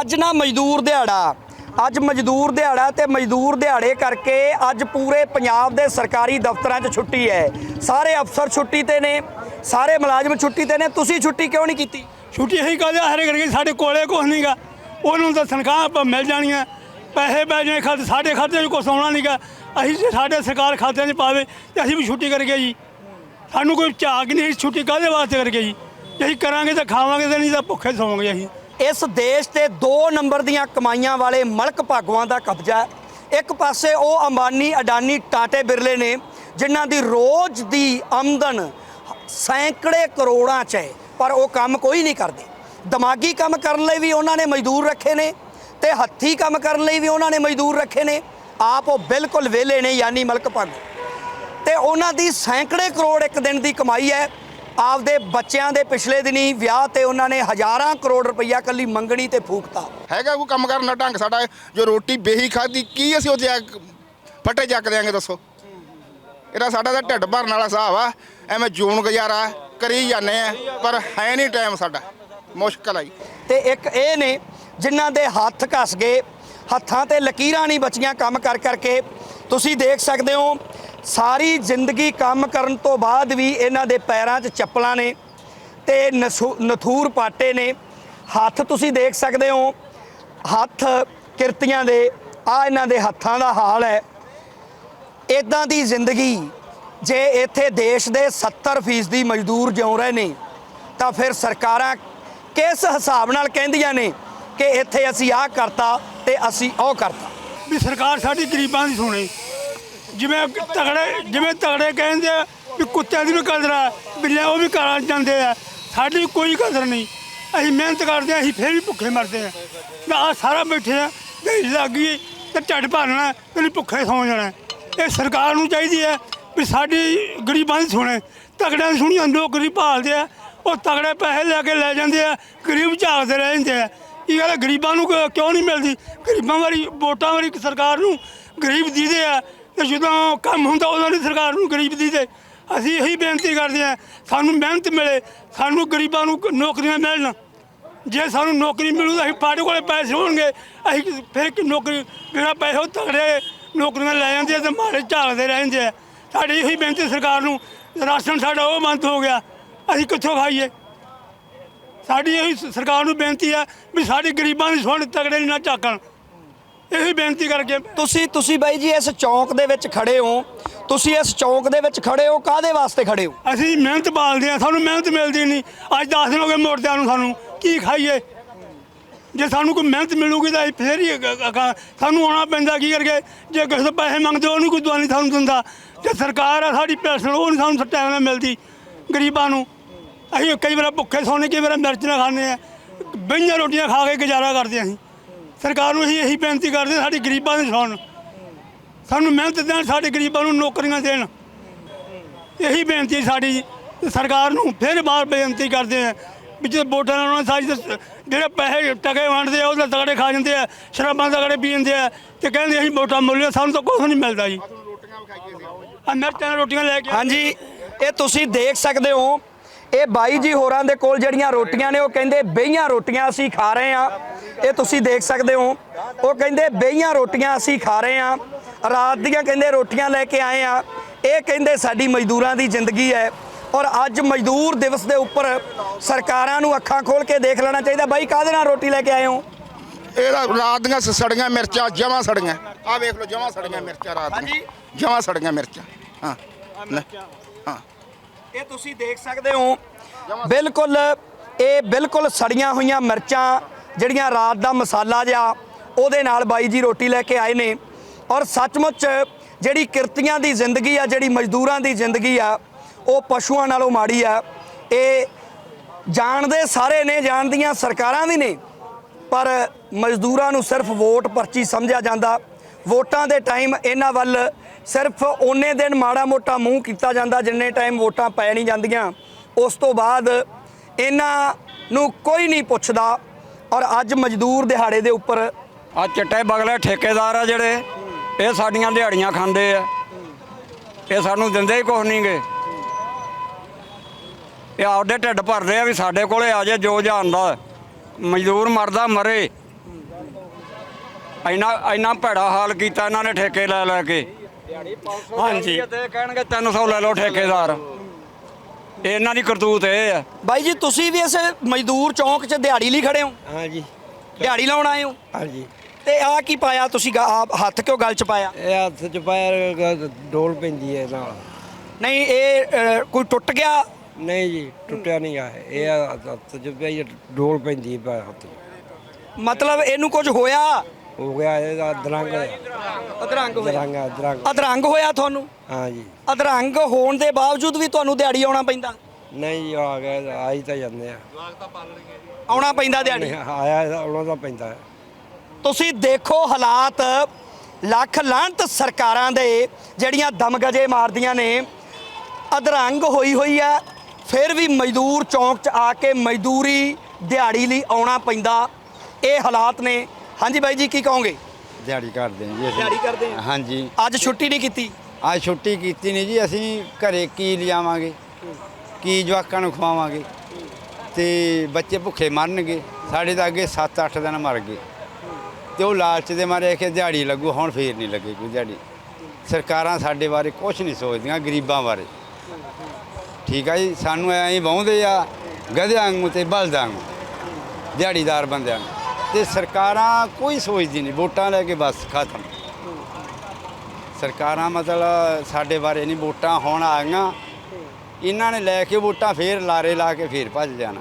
ਅੱਜ ਨਾ ਮਜ਼ਦੂਰ ਦਿਹਾੜਾ। ਅੱਜ ਮਜ਼ਦੂਰ ਦਿਹਾੜਾ ਤੇ ਮਜ਼ਦੂਰ ਦਿਹਾੜੇ ਕਰਕੇ ਅੱਜ ਪੂਰੇ ਪੰਜਾਬ ਦੇ ਸਰਕਾਰੀ ਦਫ਼ਤਰਾਂ 'ਚ ਛੁੱਟੀ ਹੈ। ਸਾਰੇ ਅਫਸਰ ਛੁੱਟੀ ਤੇ ਨੇ, ਸਾਰੇ ਮੁਲਾਜ਼ਮ ਛੁੱਟੀ ਤੇ ਨੇ। ਤੁਸੀਂ ਛੁੱਟੀ ਕਿਉਂ ਨਹੀਂ ਕੀਤੀ? ਛੁੱਟੀ ਅਸੀਂ ਕਾਹਦੇ ਹਰੇ ਕਰਕੇ ਸਾਡੇ ਕੋਲੇ ਕੁਛ ਨਹੀਂਗਾ ਉਹਨੂੰ ਤਾਂ ਤਨਖਾਹ ਮਿਲ ਜਾਣੀਆਂ। ਪੈਸੇ ਪੈ ਜਾਣੇ ਖਾਤੇ ਸਾਡੇ ਖਾਤੇ 'ਚ ਕੁਛ ਆਉਣਾ ਨਹੀਂਗਾ ਅਸੀਂ ਸਾਡੇ ਸਰਕਾਰ ਖਾਤਿਆਂ 'ਚ ਪਾਵੇ ਤੇ ਅਸੀਂ ਵੀ ਛੁੱਟੀ ਕਰਕੇ ਜੀ। ਸਾਨੂੰ ਕੋਈ ਝਾਕ ਨਹੀਂ, ਅਸੀਂ ਛੁੱਟੀ ਕਾਹਦੇ ਵਾਸਤੇ ਕਰਕੇ ਜੀ? ਜੇ ਅਸੀਂ ਕਰਾਂਗੇ ਤਾਂ ਖਾਵਾਂਗੇ ਤੇ ਨਹੀਂ ਤਾਂ ਭੁੱਖੇ ਸੌਵਾਂਗੇ ਅਸੀਂ। ਇਸ ਦੇਸ਼ ਤੇ 2 ਨੰਬਰ ਦੀਆਂ ਕਮਾਈਆਂ ਵਾਲੇ ਮਲਕ ਭਾਗਵਾਂ ਦਾ ਕਬਜ਼ਾ ਹੈ। ਇੱਕ ਪਾਸੇ ਉਹ ਅੰਬਾਨੀ ਅਡਾਨੀ ਟਾਟੇ ਬਿਰਲੇ ਨੇ, ਜਿਨ੍ਹਾਂ ਦੀ ਰੋਜ਼ ਦੀ ਆਮਦਨ ਸੈਂਕੜੇ ਕਰੋੜਾਂ 'ਚ ਹੈ, ਪਰ ਉਹ ਕੰਮ ਕੋਈ ਨਹੀਂ ਕਰਦੇ। ਦਿਮਾਗੀ ਕੰਮ ਕਰਨ ਲਈ ਵੀ ਉਹਨਾਂ ਨੇ ਮਜ਼ਦੂਰ ਰੱਖੇ ਨੇ ਤੇ ਹੱਥੀ ਕੰਮ ਕਰਨ ਲਈ ਵੀ ਉਹਨਾਂ ਨੇ ਮਜ਼ਦੂਰ ਰੱਖੇ ਨੇ। ਆਪ ਉਹ ਬਿਲਕੁਲ ਵਿਹਲੇ ਨੇ, ਯਾਨੀ ਮਲਕ ਭਾਗੋ। ਤੇ ਉਹਨਾਂ ਦੀ ਸੈਂਕੜੇ ਕਰੋੜ ਇੱਕ ਦਿਨ ਦੀ ਕਮਾਈ ਹੈ। ਆਪਦੇ ਬੱਚਿਆਂ ਦੇ ਪਿਛਲੇ ਦਿਨੀ ਵਿਆਹ ਤੇ ਉਹਨਾਂ ਨੇ ਹਜ਼ਾਰਾਂ ਕਰੋੜ ਰੁਪਈਆ ਕੱਲੀ ਮੰਗਣੀ ਤੇ ਫੂਕਤਾ। ਹੈਗਾ ਕੋਈ ਕੰਮ ਕਰਨ ਦਾ ਢੰਗ ਸਾਡਾ ਜੋ ਰੋਟੀ ਬੇਹੀ ਖਾਦੀ ਕੀ ਅਸੀਂ ਉਹ ਜਾ ਫੱਟੇ ਚੱਕ ਦਿਆਂਗੇ ਦੱਸੋ? ਇਹਦਾ ਸਾਡਾ ਤਾਂ ਢਿੱਡ ਭਰਨ ਵਾਲਾ ਹਿਸਾਬ ਆ। ਐਵੇਂ ਜੂਨ ਗੁਜ਼ਾਰਾ ਕਰੀ ਜਾਂਦੇ ਆ ਪਰ ਹੈ ਨਹੀਂ ਟਾਈਮ ਸਾਡਾ। ਮੁਸ਼ਕਲ ਆਈ ਤੇ ਇੱਕ ਇਹ ਨੇ ਜਿਨ੍ਹਾਂ ਦੇ ਹੱਥ ਘਸ ਗਏ ਹੱਥਾਂ ਤੇ ਲਕੀਰਾਂ ਨਹੀਂ ਬਚੀਆਂ ਕੰਮ ਕਰ ਕਰਕੇ। ਤੁਸੀਂ ਦੇਖ ਸਕਦੇ ਹੋ ਸਾਰੀ ਜ਼ਿੰਦਗੀ ਕੰਮ ਕਰਨ ਤੋਂ ਬਾਅਦ ਵੀ ਇਹਨਾਂ ਦੇ ਪੈਰਾਂ 'ਚ ਚੱਪਲਾਂ ਨੇ ਤੇ ਨਸੂ- ਨਥੂਰ ਪਾਟੇ ਨੇ। ਹੱਥ ਤੁਸੀਂ ਦੇਖ ਸਕਦੇ ਹੋ, ਹੱਥ ਕਿਰਤੀਆਂ ਦੇ ਆ ਇਹਨਾਂ ਦੇ ਹੱਥਾਂ ਦਾ ਹਾਲ ਹੈ। ਇਦਾਂ ਦੀ ਜ਼ਿੰਦਗੀ, ਜੇ ਇੱਥੇ ਦੇਸ਼ ਦੇ 70% ਦੀ ਮਜ਼ਦੂਰ ਜਿਉਂ ਰਹੇ ਨੇ, ਤਾਂ ਫਿਰ ਸਰਕਾਰਾਂ ਕਿਸ ਹਿਸਾਬ ਨਾਲ ਕਹਿੰਦੀਆਂ ਨੇ ਕਿ ਇੱਥੇ ਅਸੀਂ ਆਹ ਕਰਤਾ ਤੇ ਅਸੀਂ ਉਹ ਕਰਤਾ? ਵੀ ਸਰਕਾਰ ਸਾਡੀ ਗਰੀਬਾਂ ਦੀ ਸੁਣੇ। ਜਿਵੇਂ ਤਗੜੇ ਜਿਵੇਂ ਤਗੜੇ ਕਹਿੰਦੇ ਆ ਵੀ ਕੁੱਤਿਆਂ ਦੀ ਵੀ ਕਦਰ ਆ ਬਿੱਲੇ ਉਹ ਵੀ ਕਰ ਜਾਂਦੇ ਆ। ਸਾਡੀ ਕੋਈ ਕਦਰ ਨਹੀਂ। ਅਸੀਂ ਮਿਹਨਤ ਕਰਦੇ ਆ, ਅਸੀਂ ਫੇਰ ਵੀ ਭੁੱਖੇ ਮਰਦੇ ਆ। ਆਹ ਸਾਰਾ ਬੈਠੇ ਆ, ਤੇ ਲੱਗੀ ਤੇ ਝੱਟ ਭਰਨਾ ਤੇ ਭੁੱਖੇ ਸੌ ਜਾਣਾ। ਇਹ ਸਰਕਾਰ ਨੂੰ ਚਾਹੀਦੀ ਹੈ ਵੀ ਸਾਡੀ ਗਰੀਬਾਂ ਦੀ ਸੁਣੇ। ਤਗੜਿਆਂ ਦੀ ਸੁਣੀ ਨੌਕਰੀ ਭਾਲਦੇ ਆ। ਉਹ ਤਗੜੇ ਪੈਸੇ ਲੈ ਕੇ ਲੈ ਜਾਂਦੇ ਆ, ਗਰੀਬ ਝਾਕਦੇ ਰਹਿ ਜਾਂਦੇ ਆ। ਇਹ ਗੱਲ ਗਰੀਬਾਂ ਨੂੰ ਕਿਉਂ ਕਿਉਂ ਨਹੀਂ ਮਿਲਦੀ? ਗਰੀਬਾਂ ਵਾਲੀ ਵੋਟਾਂ ਵਾਲੀ ਸਰਕਾਰ ਨੂੰ ਗਰੀਬ ਦੀਦੇ ਆ। ਤੇ ਜਦੋਂ ਕੰਮ ਹੁੰਦਾ ਉਦੋਂ ਨਹੀਂ ਸਰਕਾਰ ਨੂੰ ਗਰੀਬ ਦੀਦੇ ਅਸੀਂ ਇਹੀ ਬੇਨਤੀ ਕਰਦੇ ਆ ਸਾਨੂੰ ਮਿਹਨਤ ਮਿਲੇ, ਸਾਨੂੰ ਗਰੀਬਾਂ ਨੂੰ ਨੌਕਰੀਆਂ ਮਿਲਣ। ਜੇ ਸਾਨੂੰ ਨੌਕਰੀ ਮਿਲੂ ਤਾਂ ਅਸੀਂ ਸਾਡੇ ਕੋਲੇ ਪੈਸੇ ਹੋਣਗੇ। ਅਸੀਂ ਫਿਰ ਕਿ ਨੌਕਰੀ ਬਿਨਾਂ ਪੈਸੇ ਉਹ ਤਗੜੇ ਨੌਕਰੀਆਂ ਲੈ ਜਾਂਦੇ ਆ ਤੇ ਮਾਰੇ ਝਾਕਦੇ ਰਹਿ ਜਾਂਦੇ ਆ। ਸਾਡੀ ਇਹੀ ਬੇਨਤੀ ਸਰਕਾਰ ਨੂੰ, ਰਾਸ਼ਨ ਸਾਡਾ ਉਹ ਬੰਦ ਹੋ ਗਿਆ, ਅਸੀਂ ਕਿੱਥੋਂ ਖਾਈਏ? ਸਾਡੀ ਇਹੀ ਸਰਕਾਰ ਨੂੰ ਬੇਨਤੀ ਹੈ ਵੀ ਸਾਡੇ ਗਰੀਬਾਂ ਦੀ ਸੁਣ ਤਗੜੇ ਨਾ ਝਾਕਣ। ਇਹੀ ਬੇਨਤੀ ਕਰਕੇ। ਤੁਸੀਂ ਤੁਸੀਂ ਬਾਈ ਜੀ ਇਸ ਚੌਂਕ ਦੇ ਵਿੱਚ ਖੜੇ ਹੋ। ਤੁਸੀਂ ਇਸ ਚੌਂਕ ਦੇ ਵਿੱਚ ਖੜੇ ਹੋ ਕਾਦੇ ਵਾਸਤੇ ਖੜੇ ਹੋ? ਅਸੀਂ ਮਿਹਨਤ ਪਾਲਦੇ ਆ ਸਾਨੂੰ ਮਿਹਨਤ ਮਿਲਦੀ ਨਹੀਂ। ਅੱਜ 10 ਦਿਨ ਹੋ ਗਏ ਮੋੜਦਿਆਂ ਨੂੰ ਸਾਨੂੰ। ਕੀ ਖਾਈਏ? ਜੇ ਸਾਨੂੰ ਕੋਈ ਮਿਹਨਤ ਮਿਲੂਗੀ ਤਾਂ ਅਸੀਂ ਫੇਰ ਹੀ ਸਾਨੂੰ ਆਉਣਾ ਪੈਂਦਾ, ਕੀ ਕਰਕੇ ਜੇ ਕਿਸੇ ਤੋਂ ਪੈਸੇ ਮੰਗਦੇ ਉਹਨੂੰ ਕੋਈ ਦਵਾਈ ਨਹੀਂ ਸਾਨੂੰ ਦਿੰਦਾ। ਜੇ ਸਰਕਾਰ ਆ ਸਾਡੀ ਪੈਨਸ਼ਨ ਉਹ ਨਹੀਂ ਸਾਨੂੰ ਟਾਈਮ ਨਾਲ ਮਿਲਦੀ ਗਰੀਬਾਂ ਨੂੰ। ਅਸੀਂ ਕਈ ਵਾਰ ਭੁੱਖੇ ਸੌਣੇ ਕਈ ਵਾਰ ਮਿਰਚ ਨਾ ਖਾਂਦੇ ਆ ਬਈਆਂ ਰੋਟੀਆਂ ਖਾ ਕੇ ਗੁਜ਼ਾਰਾ ਕਰਦੇ ਅਸੀਂ। ਸਰਕਾਰ ਨੂੰ ਅਸੀਂ ਇਹੀ ਬੇਨਤੀ ਕਰਦੇ ਸਾਡੀ ਗਰੀਬਾਂ ਦੀ ਸੁਣ ਸਾਨੂੰ ਮਿਹਨਤ ਦੇਣ, ਸਾਡੇ ਗਰੀਬਾਂ ਨੂੰ ਨੌਕਰੀਆਂ ਦੇਣ। ਇਹੀ ਬੇਨਤੀ ਸਾਡੀ ਸਰਕਾਰ ਨੂੰ। ਫਿਰ ਬਾਰ ਬੇਨਤੀ ਕਰਦੇ ਆ ਵੀ ਜੇ ਵੋਟਾਂ ਨਾਲ ਉਹਨਾਂ ਸਾਰੀ ਜਿਹੜੇ ਪੈਸੇ ਟਕੇ ਵੰਡਦੇ ਆ, ਉਹਦੇ ਤਗੜੇ ਖਾ ਜਾਂਦੇ ਆ, ਸ਼ਰਾਬਾਂ ਤਗੜੇ ਪੀ ਜਾਂਦੇ ਆ ਤੇ ਕਹਿੰਦੇ ਅਸੀਂ ਵੋਟਾਂ ਮੁੱਲ ਸਾਨੂੰ ਤਾਂ ਕੁਝ ਨਹੀਂ ਮਿਲਦਾ ਜੀ। ਆ ਮਿਰਚਾਂ ਰੋਟੀਆਂ ਲੈ ਕੇ ਹਾਂਜੀ, ਇਹ ਤੁਸੀਂ ਦੇਖ ਸਕਦੇ ਹੋ ਇਹ ਬਾਈ ਜੀ ਹੋਰਾਂ ਦੇ ਕੋਲ ਜਿਹੜੀਆਂ ਰੋਟੀਆਂ ਨੇ ਉਹ ਕਹਿੰਦੇ ਬੇਹੀਆਂ ਰੋਟੀਆਂ ਅਸੀਂ ਖਾ ਰਹੇ ਆ ਇਹ ਤੁਸੀਂ ਦੇਖ ਸਕਦੇ ਹੋ। ਉਹ ਕਹਿੰਦੇ ਬੇਹੀਆਂ ਰੋਟੀਆਂ ਅਸੀਂ ਖਾ ਰਹੇ ਆ ਰਾਤ ਦੀਆਂ ਕਹਿੰਦੇ ਰੋਟੀਆਂ ਲੈ ਕੇ ਆਏ ਆ ਇਹ ਕਹਿੰਦੇ ਸਾਡੀ ਮਜ਼ਦੂਰਾਂ ਦੀ ਜ਼ਿੰਦਗੀ ਹੈ। ਔਰ ਅੱਜ ਮਜ਼ਦੂਰ ਦਿਵਸ ਦੇ ਉੱਪਰ ਸਰਕਾਰਾਂ ਨੂੰ ਅੱਖਾਂ ਖੋਲ ਕੇ ਦੇਖ ਲੈਣਾ ਚਾਹੀਦਾ। ਬਾਈ ਕਾਹਦੇ ਨਾਲ ਰੋਟੀ ਲੈ ਕੇ ਆਏ ਹੋ? ਇਹਦਾ ਰਾਤ ਦੀਆਂ ਸੜੀਆਂ ਮਿਰਚਾਂ ਜਮਾਂ ਸੜੀਆਂ। ਆਹ ਵੇਖ ਲਓ ਜਮਾਂ ਸੜੀਆਂ ਮਿਰਚਾਂ ਰਾਤ। ਦੀਆਂ। ਜਮਾਂ ਸੜੀਆਂ ਮਿਰਚਾਂ। ਹਾਂ। ਹਾਂ। ਇਹ ਤੁਸੀਂ ਦੇਖ ਸਕਦੇ ਹੋ। ਬਿਲਕੁਲ, ਇਹ ਬਿਲਕੁਲ ਸੜੀਆਂ ਹੋਈਆਂ ਮਿਰਚਾਂ, ਜਿਹੜੀਆਂ ਰਾਤ ਦਾ ਮਸਾਲਾ ਜਿਹਾ, ਉਹਦੇ ਨਾਲ ਬਾਈ ਜੀ ਰੋਟੀ ਲੈ ਕੇ ਆਏ ਨੇ। ਔਰ ਸੱਚਮੁੱਚ ਜਿਹੜੀ ਕਿਰਤੀਆਂ ਦੀ ਜ਼ਿੰਦਗੀ ਆ, ਜਿਹੜੀ ਮਜ਼ਦੂਰਾਂ ਦੀ ਜ਼ਿੰਦਗੀ ਆ, ਉਹ ਪਸ਼ੂਆਂ ਨਾਲੋਂ ਮਾੜੀ ਆ। ਇਹ ਜਾਣਦੇ ਸਾਰੇ ਨੇ, ਜਾਣਦੀਆਂ ਸਰਕਾਰਾਂ ਵੀ ਨੇ, ਪਰ ਮਜ਼ਦੂਰਾਂ ਨੂੰ ਸਿਰਫ ਵੋਟ ਪਰਚੀ ਸਮਝਿਆ ਜਾਂਦਾ। ਵੋਟਾਂ ਦੇ ਟਾਈਮ ਇਹਨਾਂ ਵੱਲ ਸਿਰਫ ਓਨੇ ਦਿਨ ਮਾੜਾ ਮੋਟਾ ਮੂੰਹ ਕੀਤਾ ਜਾਂਦਾ ਜਿੰਨੇ ਟਾਈਮ ਵੋਟਾਂ ਪੈ ਨਹੀਂ ਜਾਂਦੀਆਂ। ਉਸ ਤੋਂ ਬਾਅਦ ਇਹਨਾਂ ਨੂੰ ਕੋਈ ਨਹੀਂ ਪੁੱਛਦਾ ਔਰ ਅੱਜ ਮਜ਼ਦੂਰ ਦਿਹਾੜੇ ਦੇ ਉੱਪਰ ਆ ਚਿੱਟੇ ਬਗਲੇ ਠੇਕੇਦਾਰ ਆ ਜਿਹੜੇ, ਇਹ ਸਾਡੀਆਂ ਦਿਹਾੜੀਆਂ ਖਾਂਦੇ ਆ। ਇਹ ਸਾਨੂੰ ਦਿੰਦੇ ਹੀ ਕੁਛ ਨਹੀਂਗੇ ਇਹ ਆਪਦੇ ਢਿੱਡ ਭਰਦੇ ਆ ਵੀ ਸਾਡੇ ਕੋਲੇ ਆ ਜੇ, ਜੋ ਜਾਣਦਾ। ਮਜ਼ਦੂਰ ਮਰਦਾ ਮਰੇ। ਇੰਨਾ ਇੰਨਾ ਭੈੜਾ ਹਾਲ ਕੀਤਾ ਇਹਨਾਂ ਨੇ ਠੇਕੇ ਲੈ ਲੈ ਕੇ। ਹਾਂਜੀ। ਤੇ ਕਹਿਣਗੇ 300 ਲੈ ਲਓ ਠੇਕੇਦਾਰ। ਇਹਨਾਂ ਦੀ ਕਰਤੂਤ ਇਹ ਆ। ਬਾਈ ਜੀ ਤੁਸੀਂ ਵੀ ਇਸ ਮਜ਼ਦੂਰ ਚੌਂਕ 'ਚ ਦਿਹਾੜੀ ਲਈ ਖੜੇ ਹੋ? ਹਾਂਜੀ। ਦਿਹਾੜੀ ਲਾਉਣ ਆਏ ਹੋ? ਹਾਂਜੀ। ਤੇ ਆ ਕੀ ਪਾਇਆ ਤੁਸੀਂ? ਗਾ- ਹੱਥ ਕਿਉਂ ਗਲ 'ਚ ਪਾਇਆ? ਇਹ ਹੱਥ ਚ ਪਾਇਆ ਡੋਲ ਪੈਂਦੀ ਹੈ ਨਾਲ। ਨਹੀਂ ਇਹ ਕੋਈ ਟੁੱਟ ਗਿਆ? ਨਹੀਂ ਜੀ ਟੁੱਟਿਆ ਨਹੀਂ ਆ ਇਹ ਹੱਥ ਚ ਪਈ ਡੋਲ ਪੈਂਦੀ ਹੈ ਪਾ ਹੱਥ 'ਚ। ਮਤਲਬ ਇਹਨੂੰ ਕੁਝ ਹੋਇਆ? ਹੋ ਗਿਆ ਇਹਦਾ ਦਰੰਗ ਅਧਰੰਗ ਹੋਇਆ। ਦਰੰਗ ਦਰੰਗ ਅਧਰੰਗ ਹੋਇਆ ਤੁਹਾਨੂੰ? ਹਾਂਜੀ ਅਧਰੰਗ ਹੋਣ ਦੇ ਬਾਵਜੂਦ ਵੀ ਤੁਹਾਨੂੰ ਦਿਹਾੜੀ ਆਉਣਾ ਪੈਂਦਾ? ਨਹੀਂ ਜੀ, ਆ ਗਿਆ ਆਈ ਤਾਂ ਜਾਂਦੇ ਆ। ਆਉਣਾ ਪੈਂਦਾ ਦਿਹਾੜੀ? ਆਇਆ ਉਹਨਾਂ ਦਾ ਪੈਂਦਾ। ਹੈ ਤੁਸੀਂ ਦੇਖੋ ਹਾਲਾਤ ਲੱਖ ਲਾਂਤ ਸਰਕਾਰਾਂ ਦੇ ਜਿਹੜੀਆਂ ਦਮਗਜੇ ਮਾਰਦੀਆਂ ਨੇ ਅਧਰੰਗ ਹੋਈ ਹੋਈ ਹੈ ਫਿਰ ਵੀ ਮਜ਼ਦੂਰ ਚੌਂਕ 'ਚ ਆ ਕੇ ਮਜ਼ਦੂਰੀ ਦਿਹਾੜੀ ਲਈ ਆਉਣਾ ਪੈਂਦਾ। ਇਹ ਹਾਲਾਤ ਨੇ। ਹਾਂਜੀ ਬਾਈ ਜੀ ਕੀ ਕਹੋਗੇ? ਦਿਹਾੜੀ ਕਰਦੇ ਹਾਂ ਜੀ ਅਸੀਂ। ਦਿਹਾੜੀ ਕਰਦੇ ਆ ਹਾਂਜੀ। ਅੱਜ ਛੁੱਟੀ ਨਹੀਂ ਕੀਤੀ? ਅੱਜ ਛੁੱਟੀ ਕੀਤੀ ਨਹੀਂ ਜੀ ਅਸੀਂ ਘਰੇ ਕੀ ਲਿਜਾਵਾਂਗੇ ਕੀ ਜਵਾਕਾਂ ਨੂੰ ਖਵਾਵਾਂਗੇ? ਤੇ ਬੱਚੇ ਭੁੱਖੇ ਮਰਨਗੇ। ਸਾਡੇ ਤਾਂ ਅੱਗੇ 7-8 ਦਿਨ ਮਰ ਗਏ। ਤੇ ਉਹ ਲਾਲਚ ਦੇ ਮਾਰੇ ਕਿ ਦਿਹਾੜੀ ਲੱਗੂ ਹੁਣ ਫੇਰ ਨਹੀਂ ਲੱਗੇ ਕੋਈ ਦਿਹਾੜੀ। ਸਰਕਾਰਾਂ ਸਾਡੇ ਬਾਰੇ ਕੁਝ ਨਹੀਂ ਸੋਚਦੀਆਂ ਗਰੀਬਾਂ ਬਾਰੇ। ਠੀਕ ਆ ਜੀ ਸਾਨੂੰ ਐਂ ਹੀ ਵਾਹੁੰਦੇ ਆ ਗਧਿਆਂ ਵਾਂਗੂ ਤੇ ਬਲਦਾਂ ਵਾਂਗੂ ਦਿਹਾੜੀਦਾਰ ਬੰਦਿਆਂ ਨੂੰ। ਤੇ ਸਰਕਾਰਾਂ ਕੋਈ ਸੋਚਦੀ ਨਹੀਂ ਵੋਟਾਂ ਲੈ ਕੇ ਬਸ ਖਤਮ। ਸਰਕਾਰਾਂ ਮਤਲਬ ਸਾਡੇ ਬਾਰੇ ਨਹੀਂ ਵੋਟਾਂ ਹੁਣ ਆ ਗਈਆਂ। ਇਹਨਾਂ ਨੇ ਲੈ ਕੇ ਵੋਟਾਂ ਫੇਰ ਲਾਰੇ ਲਾ ਕੇ ਫੇਰ ਭੱਜ ਜਾਣਾ।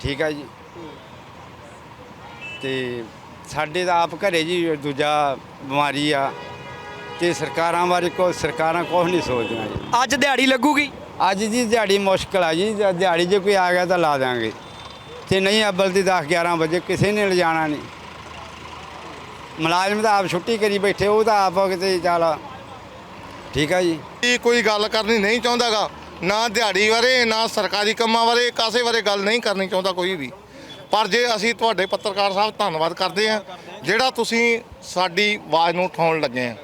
ਠੀਕ ਹੈ ਜੀ। ਤੇ ਸਾਡੇ ਤਾਂ ਆਪ ਘਰੇ ਜੀ ਦੂਜਾ ਬਿਮਾਰੀ ਆ ਤੇ ਸਰਕਾਰਾਂ ਬਾਰੇ ਕੋਈ ਸਰਕਾਰਾਂ ਕੁਛ ਨਹੀਂ ਸੋਚਦੀਆਂ ਜੀ। ਅੱਜ ਦਿਹਾੜੀ ਲੱਗੂਗੀ? ਅੱਜ ਦੀ ਦਿਹਾੜੀ ਮੁਸ਼ਕਲ ਆ ਜੀ। ਜੇ ਦਿਹਾੜੀ ਜੇ ਕੋਈ ਆ ਗਿਆ ਤਾਂ ਲਾ ਦਾਂਗੇ ਤੇ ਨਹੀਂ ਅੱਬਲ ਦੀ 10 11 ਵਜੇ ਕਿਸੇ ਨੇ ਲਿਜਾਣਾ ਨਹੀਂ। ਮੁਲਾਜ਼ਮ ਤਾਂ ਆਪ ਛੁੱਟੀ ਕਰੀ ਬੈਠੇ ਉਹ ਤਾਂ ਆਪ ਕਿਤੇ ਚੱਲ। ਠੀਕ ਆ ਜੀ। ਕੀ ਕੋਈ ਗੱਲ ਕਰਨੀ ਨਹੀਂ ਚਾਹੁੰਦਾਗਾ। ਨਾ ਦਿਹਾੜੀ ਬਾਰੇ ਨਾ ਸਰਕਾਰੀ ਕੰਮਾਂ ਬਾਰੇ ਕਾਸੇ ਬਾਰੇ ਗੱਲ ਨਹੀਂ ਕਰਨੀ ਚਾਹੁੰਦਾ ਕੋਈ ਵੀ। ਪਰ ਜੇ ਅਸੀਂ ਤੁਹਾਡੇ ਪੱਤਰਕਾਰ ਸਾਹਿਬ ਧੰਨਵਾਦ ਕਰਦੇ ਹਾਂ ਜਿਹੜਾ ਤੁਸੀਂ ਸਾਡੀ ਆਵਾਜ਼ ਨੂੰ ਉਠਾਉਣ ਲੱਗੇ ਆ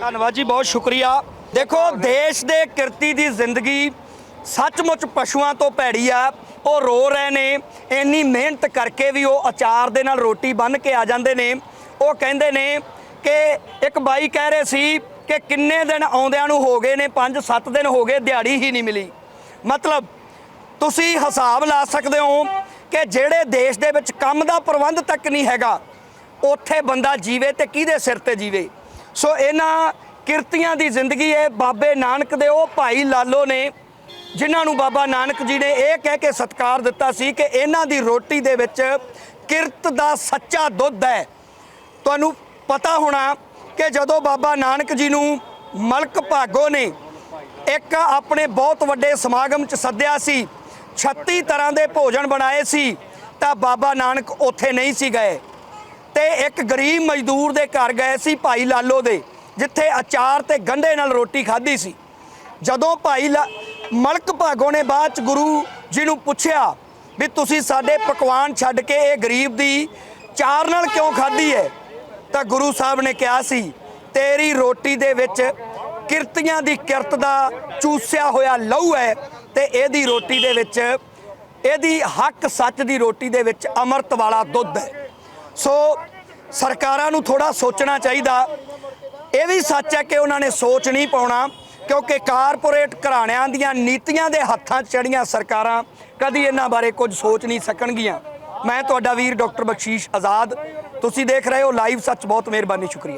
ਧੰਨਵਾਦ ਜੀ ਬਹੁਤ ਸ਼ੁਕਰੀਆ। ਦੇਖੋ ਦੇਸ਼ ਦੇ ਕਿਰਤੀ ਦੀ ਜ਼ਿੰਦਗੀ ਸੱਚਮੁੱਚ ਪਸ਼ੂਆਂ ਤੋਂ ਭੈੜੀ ਆ, ਉਹ ਰੋ ਰਹੇ ਨੇ, ਇੰਨੀ ਮਿਹਨਤ ਕਰਕੇ ਵੀ ਉਹ ਅਚਾਰ ਦੇ ਨਾਲ ਰੋਟੀ ਬੰਨ ਕੇ ਆ ਜਾਂਦੇ ਨੇ। ਉਹ ਕਹਿੰਦੇ ਨੇ ਕਿ ਇੱਕ ਬਾਈ ਕਹਿ ਰਹੇ ਸੀ ਕਿ ਕਿੰਨੇ ਦਿਨ ਆਉਂਦਿਆਂ ਨੂੰ ਹੋ ਗਏ ਨੇ 5-7 ਦਿਨ ਹੋ ਗਏ, ਦਿਹਾੜੀ ਹੀ ਨਹੀਂ ਮਿਲੀ। ਮਤਲਬ ਤੁਸੀਂ ਹਿਸਾਬ ਲਾ ਸਕਦੇ ਹੋ ਕਿ ਜਿਹੜੇ ਦੇਸ਼ ਦੇ ਵਿੱਚ ਕੰਮ ਦਾ ਪ੍ਰਬੰਧ ਤੱਕ ਨਹੀਂ ਹੈਗਾ, ਉੱਥੇ ਬੰਦਾ ਜੀਵੇ ਤੇ ਕਿਹਦੇ ਸਿਰ ਤੇ ਜੀਵੇ। ਸੋ ਇਹਨਾਂ ਕਿਰਤੀਆਂ ਦੀ ਜ਼ਿੰਦਗੀ ਹੈ, ਬਾਬੇ ਨਾਨਕ ਦੇ ਉਹ ਭਾਈ ਲਾਲੋ ਨੇ ਜਿਨ੍ਹਾਂ ਨੂੰ ਬਾਬਾ ਨਾਨਕ ਜੀ ਨੇ ਇਹ ਕਹਿ ਕੇ ਸਤਕਾਰ ਦਿੱਤਾ ਸੀ ਕਿ ਇਹਨਾਂ ਦੀ ਰੋਟੀ ਦੇ ਵਿੱਚ ਕਿਰਤ ਦਾ ਸੱਚਾ ਦੁੱਧ ਹੈ। ਤੁਹਾਨੂੰ ਪਤਾ ਹੋਣਾ ਕਿ ਜਦੋਂ ਬਾਬਾ ਨਾਨਕ ਜੀ ਨੂੰ ਮਲਕ ਭਾਗੋ ਨੇ ਇੱਕ ਆਪਣੇ ਬਹੁਤ ਵੱਡੇ ਸਮਾਗਮ 'ਚ ਸੱਦਿਆ ਸੀ 36 ਤਰ੍ਹਾਂ ਦੇ ਭੋਜਨ ਬਣਾਏ ਸੀ, ਤਾਂ ਬਾਬਾ ਨਾਨਕ ਉੱਥੇ ਨਹੀਂ ਸੀ ਗਏ। ਤੇ ਇੱਕ ਗਰੀਬ ਮਜ਼ਦੂਰ ਦੇ ਘਰ ਗਏ ਸੀ ਭਾਈ ਲਾਲੋ ਦੇ, ਜਿੱਥੇ ਅਚਾਰ ਤੇ ਗੰਢੇ ਨਾਲ ਰੋਟੀ ਖਾਧੀ ਸੀ। ਜਦੋਂ ਭਾਈ ਲਾ- ਮਲਕ ਭਾਗੋ ਨੇ ਬਾਅਦ ਚ ਗੁਰੂ ਜੀ ਨੂੰ ਪੁੱਛਿਆ ਵੀ ਤੁਸੀਂ ਸਾਡੇ ਪਕਵਾਨ ਛੱਡ ਕੇ ਇਹ ਗਰੀਬ ਦੀ ਚਾਰ ਨਾਲ ਕਿਉਂ ਖਾਧੀ ਹੈ ਤਾਂ ਗੁਰੂ ਸਾਹਿਬ ਨੇ ਕਿਹਾ ਸੀ, ਤੇਰੀ ਰੋਟੀ ਦੇ ਵਿੱਚ ਕਿਰਤੀਆਂ ਦੀ ਕਿਰਤ ਦਾ ਚੂਸਿਆ ਹੋਇਆ ਲਹੂ ਹੈ ਤੇ ਇਹਦੀ ਰੋਟੀ ਦੇ ਵਿੱਚ, ਇਹਦੀ ਹੱਕ ਸੱਚ ਦੀ ਰੋਟੀ ਦੇ ਵਿੱਚ ਅੰਮ੍ਰਿਤ ਵਾਲਾ ਦੁੱਧ ਹੈ। ਸੋ ਸਰਕਾਰਾਂ ਨੂੰ ਥੋੜਾ ਸੋਚਣਾ ਚਾਹੀਦਾ। ਇਹ ਵੀ ਸੱਚ ਹੈ ਕਿ ਉਹਨਾਂ ਨੇ ਸੋਚ ਨਹੀਂ ਪਾਉਣਾ। ਕਿਉਂਕਿ ਕਾਰਪੋਰੇਟ ਘਰਾਣਿਆਂ ਦੀਆਂ ਨੀਤੀਆਂ ਦੇ ਹੱਥਾਂ 'ਚ ਚੜੀਆਂ ਸਰਕਾਰਾਂ ਕਦੀ ਇਹਨਾਂ ਬਾਰੇ ਕੁਝ ਸੋਚ ਨਹੀਂ ਸਕਣਗੀਆਂ। ਮੈਂ ਤੁਹਾਡਾ ਵੀਰ ਡਾਕਟਰ ਬਖਸ਼ੀਸ਼ ਆਜ਼ਾਦ। ਤੁਸੀਂ ਦੇਖ ਰਹੇ ਹੋ ਲਾਈਵ ਸੱਚ। ਬਹੁਤ ਮਿਹਰਬਾਨੀ। ਸ਼ੁਕਰੀਆ।